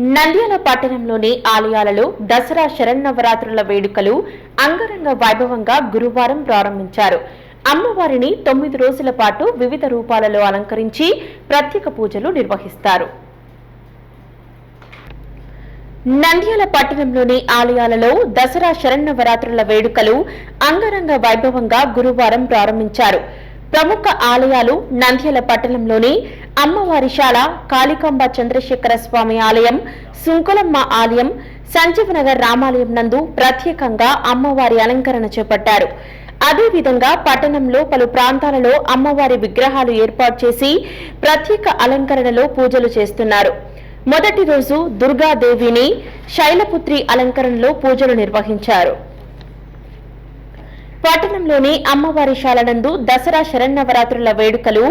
నంద్యాల పట్టణంలోని ఆలయాలలో దసరా శరన్నవరాత్రుల వేడుకలు అంగరంగ వైభవంగా గురువారం ప్రారంభించారు. అమ్మవారిని తొమ్మిది రోజుల పాటు వివిధ రూపాలలో అలంకరించి ప్రత్యేక పూజలు నిర్వహిస్తారు. నంద్యాల పట్టణంలోని ఆలయాలలో దసరా శరన్నవరాత్రుల వేడుకలు అంగరంగ వైభవంగా గురువారం ప్రారంభించారు. ప్రముఖ ఆలయాలు నంద్యాల పట్టణంలోని అమ్మవారిశాల కాళికాంబ చంద్రశేఖర స్వామి ఆలయం సుంకులమ్మ ఆలయం సంజీవనగర్ రామాలయం నందు ప్రత్యేకంగా అమ్మవారి అలంకరణ చేపట్టారు. అదేవిధంగా పట్టణంలో పలు ప్రాంతాలలో అమ్మవారి విగ్రహాలు ఏర్పాటు చేసి ప్రత్యేక అలంకరణలో పూజలు చేస్తున్నారు. మొదటి రోజు దుర్గాదేవిని శైలపుత్రి అలంకరణలో పూజలు నిర్వహించారు. పట్టణంలోని అమ్మవారి శాలనందు దసరా శరన్నవరాత్రుల వేడుకలు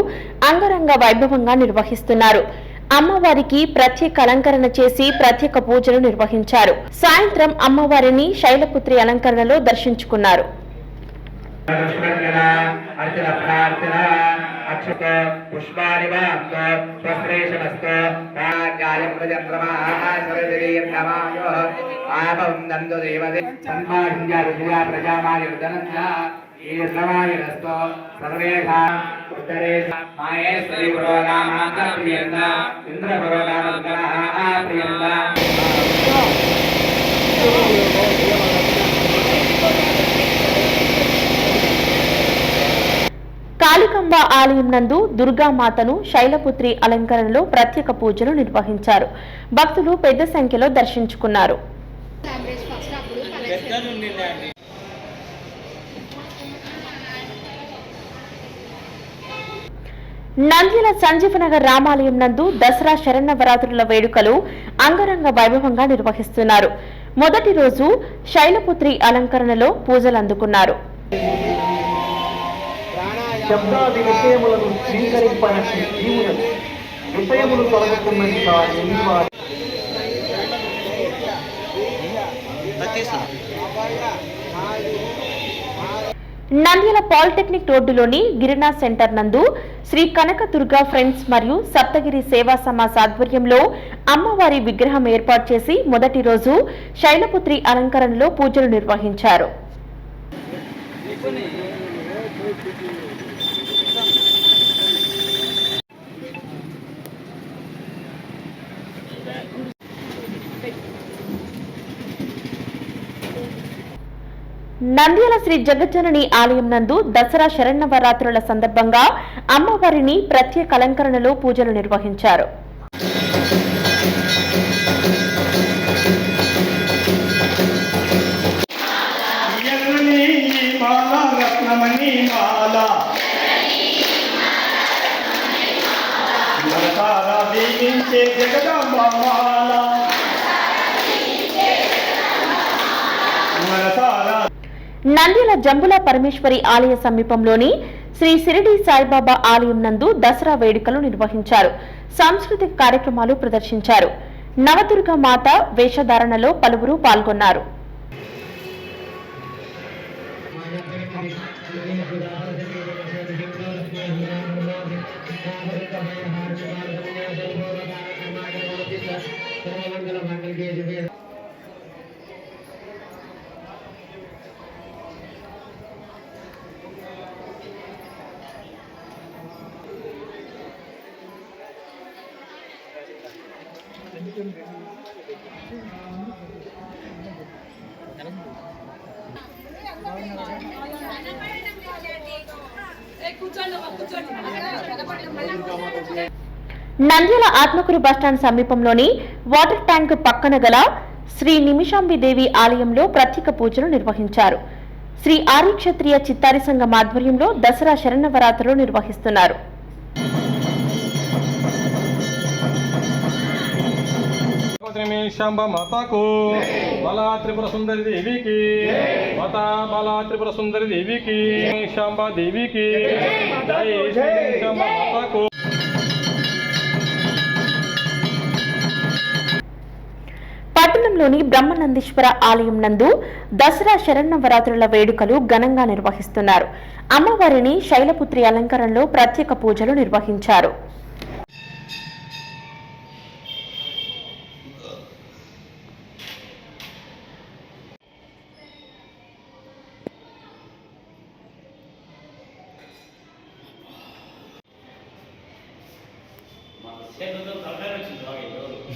అంగరంగ వైభవంగా నిర్వహిస్తున్నారు. అమ్మవారికి ప్రత్యేక అలంకరణ చేసి ప్రత్యేక పూజలు నిర్వహించారు. సాయంత్రం అమ్మవారిని శైలపుత్రి అలంకరణలో దర్శించుకున్నారు. పుష్పాని వాంత స్వశ్రేషమస్త కాగ్యాయం ప్రజంద్రమా సరదీర్ఘమాయో ఆపం నందు దేవదే ఆలయం నందు దుర్గామాతను శైలపుత్రి అలంకరణలో ప్రత్యేక పూజలు నిర్వహించారు. భక్తులు పెద్ద సంఖ్యలో దర్శించుకున్నారు. యావరేజ్ ఫస్ట్ నంద్యాల సంజీవనగర్ రామాలయం నందు దసరా శరణవరాత్రుల వేడుకలు అంగరంగ వైభవంగా నిర్వహిస్తున్నారు. మొదటి రోజు శైలపుత్రి అలంకరణలో పూజలు అందుకున్నారు శబ్దాది విషయములను స్వీకరింపనని జీవులను విషయములు తొలగుతున్నది కానీ వారి నంద్యాల పాలిటెక్నిక్ రోడ్డులోని గిరినా సెంటర్ నందు శ్రీ కనక దుర్గా ఫ్రెండ్స్ మరియు సప్తగిరి సేవా సమాజ్ ఆధ్వర్యంలో అమ్మవారి విగ్రహం ఏర్పాటు చేసి మొదటి రోజు శైలపుత్రి అలంకరణలో పూజలు నిర్వహించారు. నంద్యాల శ్రీ జగజ్జనని ఆలయం నందు దసరా శరణవరాత్రుల సందర్భంగా అమ్మవారిని ప్రత్యేక అలంకరణలో పూజలు నిర్వహించారు. దీవించే జగదాంబ మాల నంద్యాల జంబుల పరమేశ్వరి ఆలయ సమీపంలోని శ్రీ సిరిడి సాయిబాబా ఆలయం నందు దసరా వేడుకలు నిర్వహించారు. సాంస్కృతిక కార్యక్రమాలు ప్రదర్శించారు. నవదుర్గ మాత వేషధారణలో పలువురు పాల్గొన్నారు. திருமணத்தில் மங்கள் பேசுவேன் కూర్చోండి కూర్చోండి నంద్యాల ఆత్మకూరు బస్టాండ్ సమీపంలోని వాటర్ ట్యాంక్ పక్కన గల శ్రీ నిమిషాంబిదేవి ఆలయంలో ప్రత్యేక పూజలు నిర్వహించారు. శ్రీ ఆర్యక్షత్రియ చిత్తారి సంఘం ఆధ్వర్యంలో దసరా శరణవరాత్రులు నిర్వహిస్తున్నారు. శాంబ మాతకు బలా త్రిపుర సుందరి దేవికి మాతా బలా త్రిపుర సుందరి దేవికి శాంబ దేవికి జై శ్రీ శాంబ మాతాకు. నగరంలోని బ్రహ్మనందీశ్వర ఆలయం నందు దసరా శరణవరాత్రుల వేడుకలు ఘనంగా నిర్వహిస్తున్నారు అమ్మవారిని శైలపుత్రి అలంకరణలో ప్రత్యేక పూజలు నిర్వహించారు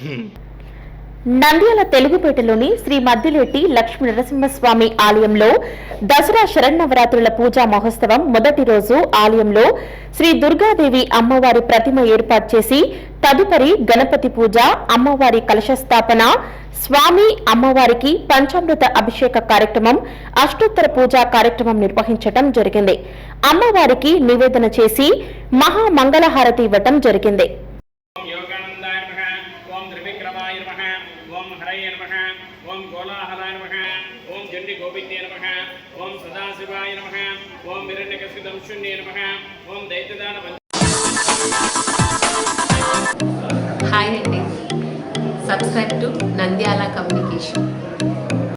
Hmm. నంద్యాల తెలుగుపేటలోని శ్రీ మద్దిలేటి లక్ష్మీ నరసింహస్వామి ఆలయంలో దసరా శరన్నవరాత్రుల పూజా మహోత్సవం మొదటి రోజు ఆలయంలో శ్రీ దుర్గాదేవి అమ్మవారి ప్రతిమ ఏర్పాటు చేసి తదుపరి గణపతి పూజ అమ్మవారి కలశస్థాపన స్వామి అమ్మవారికి పంచామృత అభిషేక కార్యక్రమం అష్టోత్తర పూజా కార్యక్రమం నిర్వహించటం జరిగింది. అమ్మవారికి నివేదన చేసి మహా మంగళహారతి ఇవ్వటం జరిగింది ఓం యోగానందాయ నమః ఓం త్రివిక్రమాయ నమః ఓం హరయ నమః ఓం కోలాహలాయ నమః ఓం చండి గోవిందే నమః ఓం సదాశివాయ నమః ఓం హిరణ్యకశిదంశున్యే నమః. ఓం దైత్యదాన హాయ్ అండి. Subscribe to Nandyal communication